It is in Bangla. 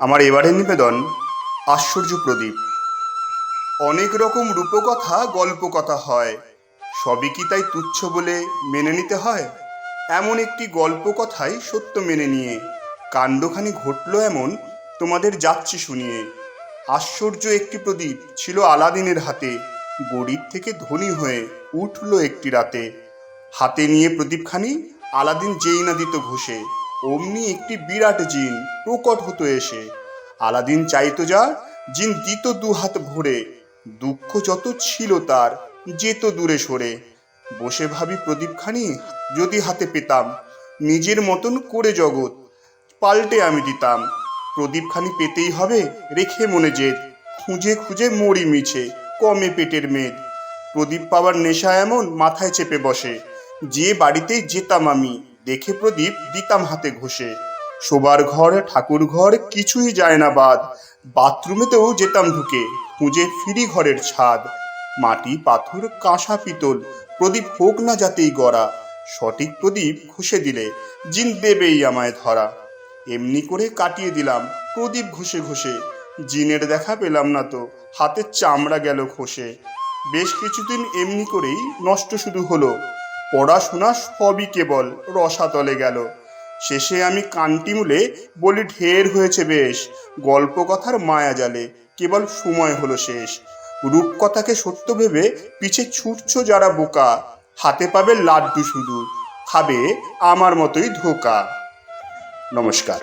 আমার এবারের নিবেদন, আশ্চর্য প্রদীপ। অনেক রকম রূপকথা, গল্পকথা হয়। সবই কি তাই তুচ্ছ বলে মেনে নিতে হয়? এমন একটি গল্পকথাই সত্য মেনে নিয়ে, কাণ্ডখানি ঘটলো এমন তোমাদের যাচ্ছি শুনিয়ে। আশ্চর্য একটি প্রদীপ ছিল আলাদিনের হাতে, গরিব থেকে ধনী হয়ে উঠল একটি রাতে। হাতে নিয়ে প্রদীপখানি, আলাদিন যেই না দিত ঘষে। অমনি একটি বিরাট জিন প্রকট হতো এসে, আলাদিন চাইতো যা, জিন দিত দু হাত ভরে, দুঃখ যত ছিল তার যেত দূরে সরে। বসে ভাবি প্রদীপখানি, যদি হাতে পেতাম, নিজের মতন করে জগৎ, পাল্টে আমি দিতাম। প্রদীপখানি পেতেই হবে, রেখে মনে জেদ, খুঁজে খুঁজে মরি মিছে, কমে পেটের মেদ। প্রদীপ পাওয়ার নেশা এমন, মাথায় চেপে বসে, যে বাড়িতেই যেতাম আমি দেখে প্রদীপ দিতাম হাতে ঘষে। শোবার ঘর, ঠাকুর ঘর, কিছুই যায় না বাদ। বাথরুমেতেও যেতাম ঢুকে, খুঁজে ফিরি ঘরের ছাদ। মাটি, পাথর, কাঁসা, পিতল, প্রদীপ হোক না যাতেই গড়া। সঠিক প্রদীপ ঘষে দিলে, জিন দেবেই আমায় ধরা। এমনি করে কাটিয়ে দিলাম, প্রদীপ ঘষে ঘষে। জিনের দেখা পেলাম না তো হাতের চামড়া গেল খসে বেশ কিছুদিন এমনি করেই নষ্ট শুধু হলো। পড়াশোনা সবই কেবল রসাতলে গেল। শেষে আমি কান্টি মুলে বলি, ঢের হয়েছে বেশ গল্প কথার মায়া জালে, কেবল সময় হলো শেষ। রূপকথাকে সত্য ভেবে পিছে ছুটছ যারা বোকা, হাতে পাবে লাড্ডু শুধু, খাবে আমার মতোই ধোকা। নমস্কার।